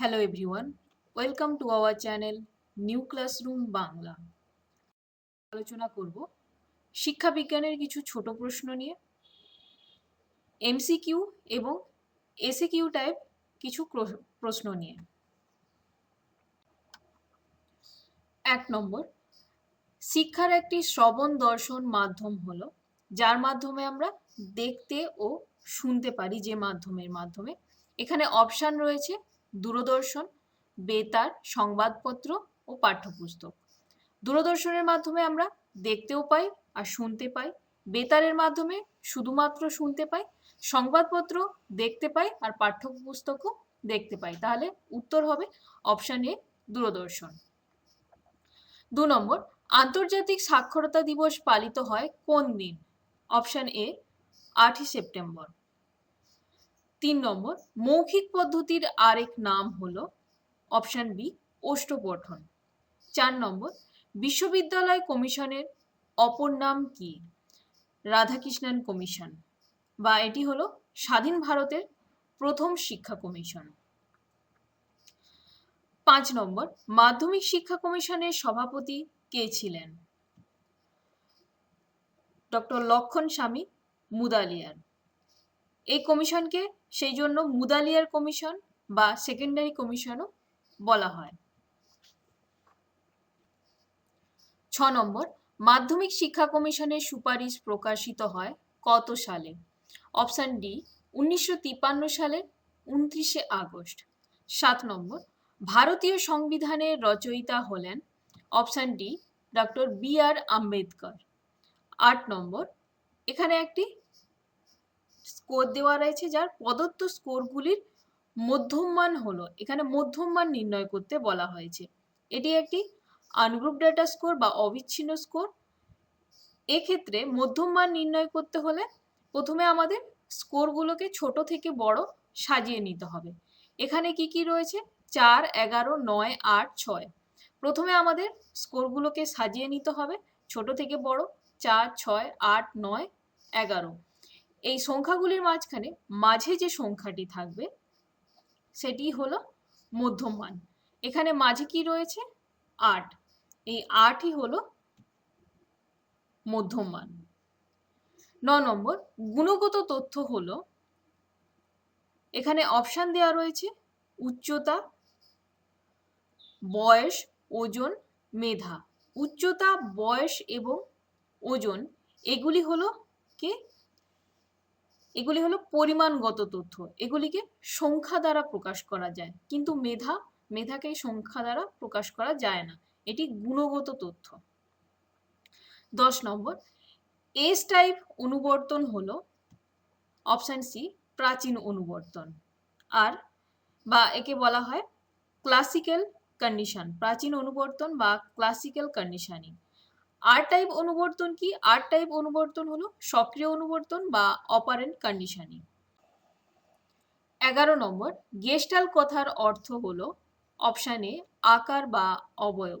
Hello everyone welcome to our channel new classroom Bangla আলোচনা করব শিক্ষা বিজ্ঞানের কিছু ছোট প্রশ্ন নিয়ে এমসিকিউ এবং এসিকিউ টাইপ কিছু প্রশ্ন নিয়ে। এক নম্বর, শিক্ষার একটি শ্রবণ দর্শন মাধ্যম হলো, যার মাধ্যমে আমরা দেখতে ও শুনতে পারি যে মাধ্যমের মাধ্যমে। এখানে অপশান রয়েছে দূরদর্শন, বেতার, সংবাদপত্র ও পাঠ্যপুস্তক। দূরদর্শনের মাধ্যমে আমরা দেখতেও পাই আর শুনতে পাই। বেতারের মাধ্যমে শুধুমাত্র শুনতে পাই, সংবাদপত্র দেখতে পাই আর পাঠ্যপুস্তকও দেখতে পাই। তাহলে উত্তর হবে অপশান এ, দূরদর্শন। দু নম্বর, আন্তর্জাতিক সাক্ষরতা দিবস পালিত হয় কোন দিন? অপশান এ, আটই সেপ্টেম্বর। তিন নম্বর, মৌখিক পদ্ধতির আরেক নাম হলো অপশান বি ওষ্ঠপঠন চার নম্বর, বিশ্ববিদ্যালয় কমিশনের অপর নাম কি? রাধাকৃষ্ণন কমিশন বা এটি হলো স্বাধীন ভারতের প্রথম শিক্ষা কমিশন। পাঁচ নম্বর, মাধ্যমিক শিক্ষা কমিশনের সভাপতি কে ছিলেন? ডক্টর লক্ষণ স্বামী মুদালিয়ার। এই কমিশনকে সেই জন্য মুদালিয়ার কমিশন বা সেকেন্ডারি কমিশনও বলা হয়। ছ নম্বর, মাধ্যমিক শিক্ষা কমিশনের সুপারিশ প্রকাশিত হয় কত সালে? অপশান ডি, উনিশশো তিপ্পান্ন সালের উনত্রিশে আগস্ট। সাত নম্বর, ভারতীয় সংবিধানের রচয়িতা হলেন option D, doctor B R Ambedkar. আট নম্বর, এখানে একটি স্কোর দেওয়া রয়েছে, যার প্রদত্ত স্কোরগুলির মধ্যমান হলো। এখানে মধ্যমান নির্ণয় করতে বলা হয়েছে। এটি একটি আনগ্রুপ ডেটা স্কোর বা অবিচ্ছিন্ন স্কোর এক্ষেত্রে মধ্যমান নির্ণয় করতে হলে প্রথমে আমাদের স্কোরগুলোকে ছোট থেকে বড় সাজিয়ে নিতে হবে। এখানে কি কি রয়েছে? চার, এগারো, নয়, আট, ছয়। প্রথমে আমাদের স্কোরগুলোকে সাজিয়ে নিতে হবে। ছোট থেকে বড়, চার, ছয়, আট, নয়, এগারো। এই সংখ্যাগুলির মাঝখানে মাঝে যে সংখ্যাটি থাকবে, সেটি হলো মধ্যমান এখানে মাঝে কি রয়েছে? আট। এই আটই হলো মধ্যমান ন নম্বর, গুণগত তথ্য হলো, এখানে অপশান দেওয়া রয়েছে, উচ্চতা, বয়স, ওজন, মেধা। উচ্চতা, বয়স এবং ওজন, এগুলি হলো কি? এগুলি হলো পরিমাণগত তথ্য। এগুলিকে সংখ্যা দ্বারা প্রকাশ করা যায়। কিন্তু মেধা, মেধাকে সংখ্যা দ্বারা প্রকাশ করা যায় না। এটি গুণগত তথ্য। দশ নম্বর এস টাইপ অনুবর্তন হলো অপশান সি প্রাচীন অনুবর্তন। আর বা একে বলা হয় ক্লাসিক্যাল কন্ডিশন প্রাচীন অনুবর্তন বা ক্লাসিক্যাল কন্ডিশনিং আর টাইপ অনুবর্তন কি? আর টাইপ অনুবর্তন হলো সক্রিয় অনুবর্তন বা অপারেন্ট কন্ডিশনিং এগারো নম্বর গেস্টাল কথার অর্থ হলো অপশান এ আকার বা অবয়ব।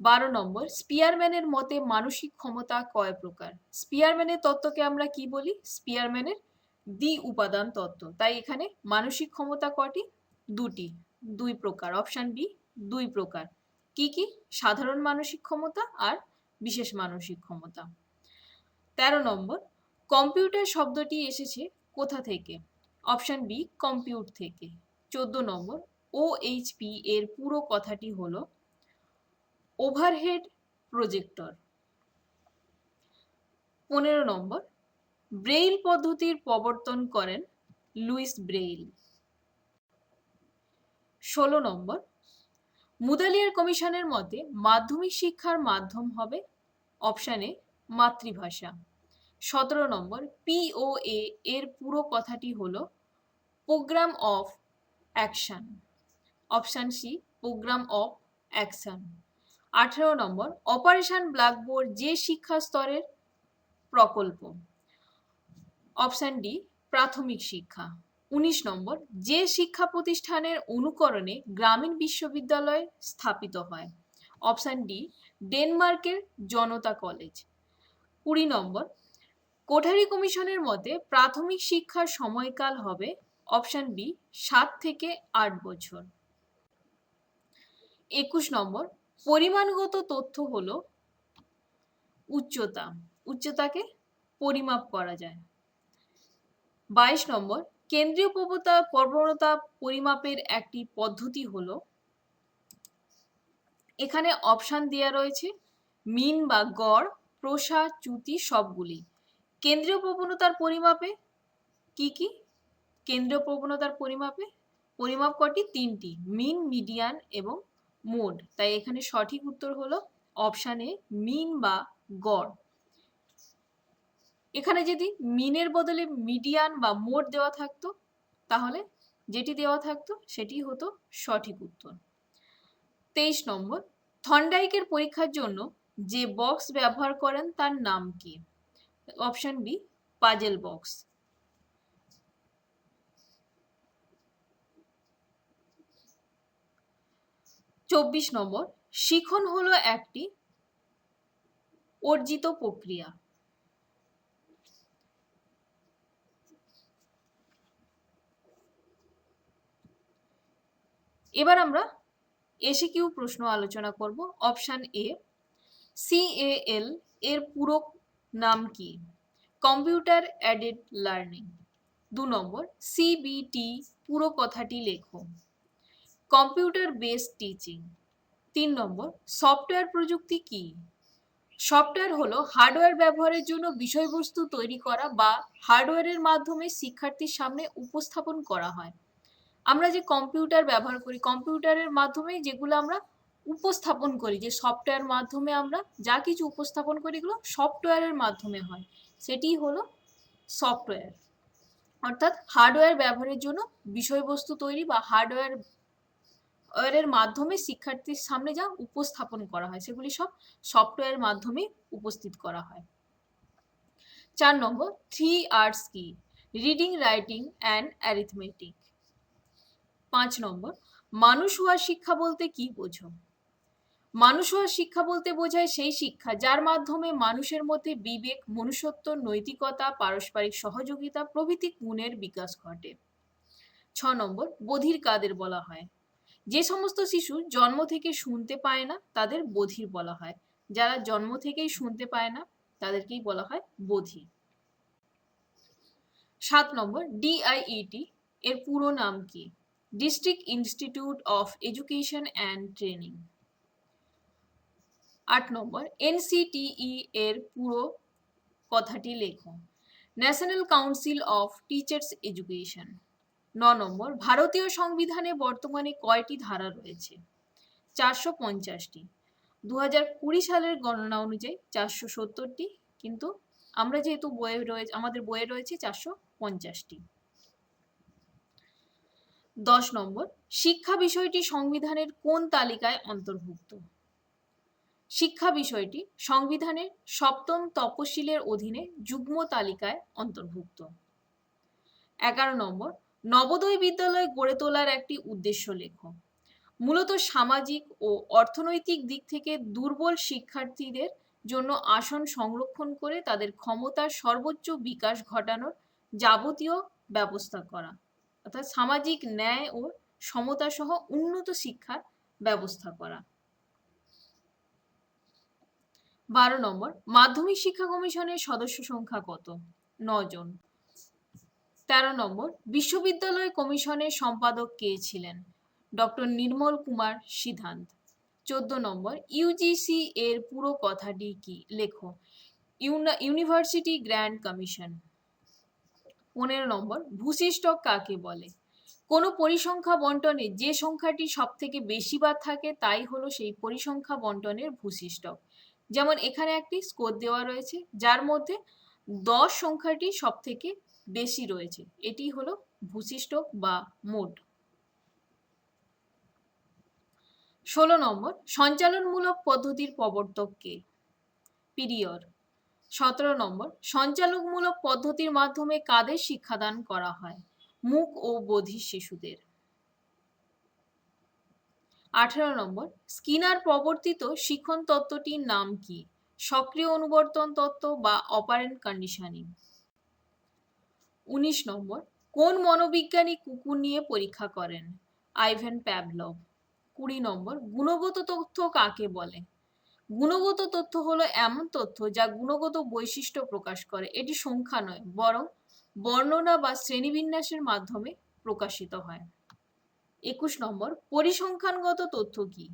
বারো নম্বর স্পিয়ারম্যানের মতে মানসিক ক্ষমতা কয় প্রকার? স্পিয়ারম্যানের তত্ত্বকে আমরা কি বলি? স্পিয়ারম্যানের দ্বি উপাদান তত্ত্ব। তাই এখানে মানসিক ক্ষমতা কটি? দুটি। দুই প্রকার। অপশান বি দুই প্রকার। কি কি? সাধারণ মানসিক ক্ষমতা আর বিশেষ মানসিক ক্ষমতা। তেরো নম্বর, কম্পিউটার শব্দটি এসেছে কোথা থেকে? অপশান বি, কম্পিউট থেকে। চোদ্দ নম্বর ও এইচপি এর পুরো কথাটি হলো ওভারহেড প্রজেক্টর। পনেরো নম্বর, ব্রেইল পদ্ধতির প্রবর্তন করেন লুইস ব্রেইল। ষোলো নম্বর মুদালিয়ার কমিশনের মতে, মাধ্যমিক শিক্ষার মাধ্যম হবে অপশানে মাতৃভাষা। সতেরো নম্বর পিওএ এর পুরো কথাটি হল program of action option C program of action আঠেরো নম্বর অপারেশন ব্ল্যাকবোর্ড যে শিক্ষা স্তরের প্রকল্প। অপশান ডি প্রাথমিক শিক্ষা। উনিশ নম্বর, যে শিক্ষা প্রতিষ্ঠানের অনুকরণে গ্রামীণ বিশ্ববিদ্যালয় স্থাপিত হয়। অপশান ডি, ডেনমার্কের জনতা কলেজ। কুড়ি নম্বর, কোঠারি কমিশনের মতে প্রাথমিক শিক্ষার সময়কাল হবে অপশান বি, সাত থেকে আট বছর। একুশ নম্বর, পরিমাণগত তথ্য হল উচ্চতা। উচ্চতাকে পরিমাপ করা যায়। বাইশ নম্বর কেন্দ্রীয় প্রবণতা প্রবণতা পরিমাপের একটি পদ্ধতি হলো, এখানে অপশান দেওয়া রয়েছে মিন বা গড় প্রসা চ্যুতি সবগুলি। কেন্দ্রীয় প্রবণতার পরিমাপে কি কি? কেন্দ্রীয় প্রবণতার পরিমাপে, পরিমাপ কটি? তিনটি মিন মিডিয়ান এবং মোড তাই এখানে সঠিক উত্তর হলো অপশানে মিন বা গড়। এখানে যদি মিনের বদলে মিডিয়ান বা মোড দেওয়া থাকতো, তাহলে যেটি দেওয়া থাকতো সেটি হতো সঠিক উত্তর। তেইশ নম্বর, থন্ডাইকের পরীক্ষার জন্য যে বক্স ব্যবহার করেন তার নাম কি? Option B, puzzle box. চব্বিশ নম্বর, শিখন হলো একটি অর্জিত প্রক্রিয়া। এবার আমরা এসে কিউ প্রশ্ন আলোচনা করব অপশান এ সিএএল এর পুরো নাম কি? কম্পিউটার অ্যাডেড লার্নিং দু নম্বর সিবিটি পুরো কথাটি লেখো। কম্পিউটার বেসড টিচিং তিন নম্বর সফটওয়্যার প্রযুক্তি কি? সফটওয়্যার হলো হার্ডওয়্যার ব্যবহারের জন্য বিষয়বস্তু তৈরি করা বা হার্ডওয়্যারের মাধ্যমে শিক্ষার্থীর সামনে উপস্থাপন করা হয়। আমরা যে কম্পিউটার ব্যবহার করি কম্পিউটারের মাধ্যমে যেগুলো আমরা উপস্থাপন করি, যে সফটওয়্যার মাধ্যমে আমরা যা কিছু উপস্থাপন করি, এগুলো সফটওয়্যারের মাধ্যমে হয়। সেটি হলো সফটওয়্যার অর্থাৎ হার্ডওয়্যার ব্যবহারের জন্য বিষয়বস্তু তৈরি বা হার্ডওয়্যার এর মাধ্যমে শিক্ষার্থীর সামনে যা উপস্থাপন করা হয়, সেগুলি সব সফটওয়্যার মাধ্যমে উপস্থিত করা হয়। চার নম্বর থ্রি আর্টস কি? রিডিং রাইটিং অ্যান্ড অ্যারিথমেটিক পাঁচ নম্বর, মানুষ হওয়ার শিক্ষা বলতে কি বোঝো? মানুষ হওয়ার শিক্ষা বলতে বোঝায় সেই শিক্ষা যার মাধ্যমে মানুষের মধ্যে বিবেক, মনুষ্যত্ব, নৈতিকতা, পারস্পরিক সহযোগিতা, প্রভৃতি গুণের বিকাশ ঘটে। ছ নম্বর, বধির কাদের বলা হয়? যে সমস্ত শিশু জন্ম থেকে শুনতে পায় না, তাদের বধির বলা হয়। যারা জন্ম থেকেই শুনতে পায় না, তাদেরকেই বলা হয় বধির। সাত নম্বর, ডিআইইটি, এর পুরো নাম কি? District institute of education and training আট নম্বর এনসিটিই এর পুরো কথাটি লেখো। National council of teachers education ন নম্বর, ভারতীয় সংবিধানে বর্তমানে কয়টি ধারা রয়েছে? চারশো পঞ্চাশটি। দু হাজার কুড়ি সালের গণনা অনুযায়ী চারশো সত্তরটি, কিন্তু আমরা যেহেতু বইয়ে রয়েছে আমাদের বইয়ে রয়েছে চারশো পঞ্চাশটি। দশ নম্বর, শিক্ষা বিষয়টি সংবিধানের কোন তালিকায় অন্তর্ভুক্ত? শিক্ষা বিষয়টি সংবিধানের সপ্তম তপশিলের অধীনে যুগ্ম তালিকায় অন্তর্ভুক্ত। এগারো নম্বর, নবোদয় বিদ্যালয় গড়ে তোলার একটি উদ্দেশ্য লেখ। মূলত সামাজিক ও অর্থনৈতিক দিক থেকে দুর্বল শিক্ষার্থীদের জন্য আসন সংরক্ষণ করে তাদের ক্ষমতার সর্বোচ্চ বিকাশ ঘটানোর যাবতীয় ব্যবস্থা করা। অর্থাৎ সামাজিক ন্যায় ও সমতা সহ উন্নত শিক্ষার ব্যবস্থা করা। বারো নম্বর, মাধ্যমিক শিক্ষা কমিশনের সদস্য সংখ্যা কত? নজন তেরো নম্বর, বিশ্ববিদ্যালয় কমিশনের সম্পাদক কে ছিলেন? ডক্টর নির্মল কুমার সিদ্ধান্ত। চোদ্দ নম্বর ইউজিসি এর পুরো কথাটি কি? লেখো। University grand commission. পনেরো নম্বর ভূশিষ্টক কাকে বলে? কোনো পরিসংখ্যা বন্টনে যে সংখ্যাটি সব থেকে বেশি বার থাকে তাই হলো সেই পরিসংখ্যা বন্টনের ভূশিষ্টক যেমন এখানে একটি স্কোর দেওয়া রয়েছে, যার মধ্যে দশ সংখ্যাটি সব থেকে বেশি রয়েছে, এটি হলো ভূশিষ্টক বা মোড ষোলো নম্বর, সঞ্চালনমূলক পদ্ধতির প্রবর্তক কে? পিরিয়ড। সতেরো নম্বর, সঞ্চালকমূলক পদ্ধতির মাধ্যমে কাদের শিক্ষাদান করা হয়? মুখ ও বধির শিশুদের। আঠেরো নম্বর, স্কিনার প্রবর্তিত শিক্ষণ তত্ত্বটির নাম কি? সক্রিয় অনুবর্তন তত্ত্ব বা অপারেন্ট কন্ডিশনিং? উনিশ নম্বর, কোন মনোবিজ্ঞানী কুকুর নিয়ে পরীক্ষা করেন? Ivan Pavlov. কুড়ি নম্বর, গুণগত তথ্য কাকে বলে? গুণগত তথ্য হলো এমন তথ্য যা গুণগত বৈশিষ্ট্য প্রকাশ করে। এটি সংখ্যা নয়, বরং বর্ণনা বা শ্রেণীবিন্যাসের মাধ্যমে প্রকাশিত হয়। একুশ নম্বর, পরিসংখ্যানগত তথ্য কি?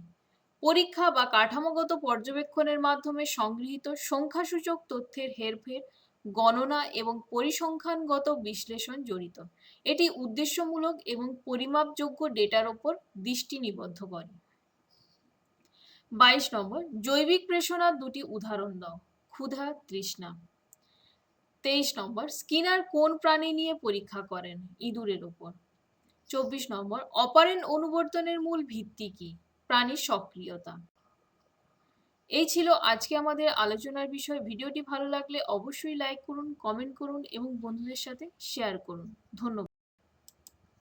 পরীক্ষা বা কাঠামোগত পর্যবেক্ষণের মাধ্যমে সংগৃহীত সংখ্যাসূচক তথ্যের হেরফের, গণনা এবং পরিসংখ্যানগত বিশ্লেষণ জড়িত। এটি উদ্দেশ্যমূলক এবং পরিমাপযোগ্য ডেটার ওপর দৃষ্টি নিবদ্ধ করে। বাইশ নম্বর, জৈবিক প্রেষণার দুটি উদাহরণ দাও। ক্ষুধা, তৃষ্ণা। তেইশ নম্বর স্কিনার কোন প্রাণী নিয়ে পরীক্ষা করেন ইঁদুরের ওপর? চব্বিশ নম্বর, অপারেন্ট অনুবর্তনের মূল ভিত্তি কি? প্রাণীর সক্রিয়তা। এই ছিল আজকে আমাদের আলোচনার বিষয়। ভিডিওটি ভালো লাগলে অবশ্যই লাইক করুন কমেন্ট করুন এবং বন্ধুদের সাথে শেয়ার করুন। ধন্যবাদ।